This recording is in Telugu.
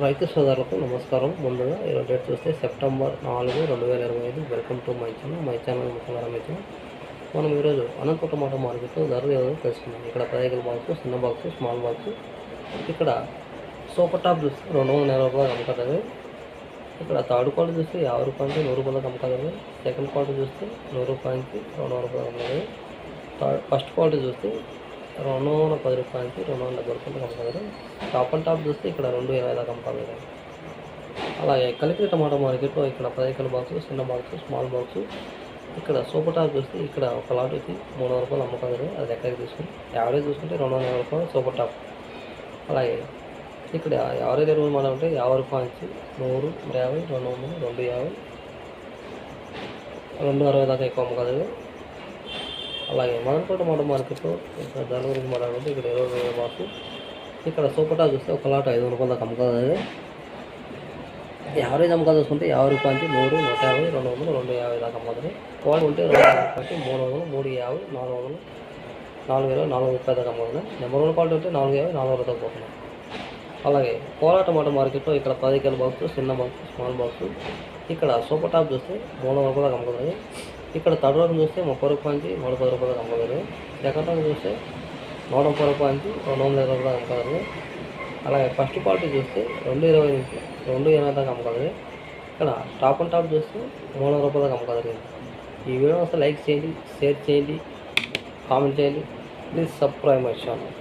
రైతు సోదరులకు నమస్కారం. ముందుగా ఈరోజు డేట్ చూస్తే సెప్టెంబర్ నాలుగు రెండు వేల ఇరవై ఐదు. Welcome to my channel. My channel ముఖ్యంగా రమేష్. మనం ఈరోజు అనంత టమాటో మార్కెట్లో ధరలు ఏదో తెలుసుకున్నాం ఇక్కడ పదహైదు బాక్స్ చిన్న బాక్స్ స్మాల్ బాక్స్. ఇక్కడ సూపర్ టాప్ చూస్తే రెండు వందల ఎనభై రూపాయలు అమ్ముతారు. ఇక్కడ థర్డ్ క్వాలిటీ చూస్తే యాభై రూపాయలకి నూరు రూపాయలకు అమ్ముతుంది సెకండ్ క్వాలిటీ చూస్తే నూరు రూపాయలకి రెండు వందల రూపాయలు అమ్ముతుంది థర్డ్ ఫస్ట్ క్వాలిటీ చూస్తే రెండు వందల పది రూపాయలకి రెండు వందల డెబ్బై రూపాయలకి అమ్ముతుంది టాప్ అండ్ టాప్ చూస్తే ఇక్కడ రెండు ఇరవై దాకా అమ్ముతారు అలాగే కలిపి టమాటా మార్కెట్లో ఇక్కడ పదిహేను బాక్స్ చిన్న బాక్స్ స్మాల్ బాక్స్. ఇక్కడ సూపర్ టాప్ చూస్తే ఇక్కడ ఒక లాట్ వచ్చి మూడు వందల రూపాయలు అమ్ముతారు అది ఎక్కడికి తీసుకుని యావరేజ్ చూసుకుంటే రెండు వందల యాభై రూపాయలు సూపర్ టాప్. అలాగే ఇక్కడ యావరేజ్ ఎరువులు మనం అంటే యాభై రూపాయల నుంచి నూరు యాభై రెండు వందలు రెండు యాభై రెండు అరవై దాకా ఎక్కువ అమ్ముతుంది అలాగే మదనకోట మోడల్ మార్కెట్లో ఇక్కడ ధర గురించి మాట్లాడుకుంటే ఇక్కడ ఇరవై వేల బాక్స్ ఇక్కడ సూపర్ చూస్తే ఒక లాట్ ఐదు వందల రూపాయల దాకా అమ్ముతుంది యావరేజ్ అమ్మకాలు చూసుకుంటే యాభై రూపాయల నుంచి నూరు నూట యాభై రెండు వందలు రెండు యాభై దాకా అమ్ముతుంది క్వాలిటీ ఉంటే రెండు రూపాయలకి మూడు వందలు మూడు యాభై నాలుగు వందలు నాలుగు ఇరవై నాలుగు ముప్పై దాకా అమ్ముతుంది నెంబర్ వన్ క్వాలిటీ ఉంటే నాలుగు యాభై నాలుగు వందల దాకా పోతున్నాయి. అలాగే కోలా టమాటో మార్కెట్లో ఇక్కడ పది కిలో బాక్స్ చిన్న బాక్స్ స్మాల్ బాక్స్. ఇక్కడ సూపర్ టాప్ చూస్తే మూడు వందల రూపాయలకు అమ్ముతుంది ఇక్కడ థర్డ్ రకం చూస్తే ముప్పై రూపాయల నుంచి నూట పది రూపాయలు అమ్మగారు. సెకండ్ రకం చూస్తే నూట ముప్పై రూపాయల నుంచి రెండు వందల ఇరవై రూపాయలు అమ్మగలరు అలాగే ఫస్ట్ క్వాలిటీ చూస్తే రెండు ఇరవై నుంచి రెండు ఇరవై దాకా అమ్మగలరు ఇక్కడ టాప్ అండ్ టాప్ చూస్తే మూడు వందల రూపాయల అమ్మగలరు ఈ వీడియో వస్తే లైక్ చేయండి షేర్ చేయండి కామెంట్ చేయండి. Please subscribe my channel.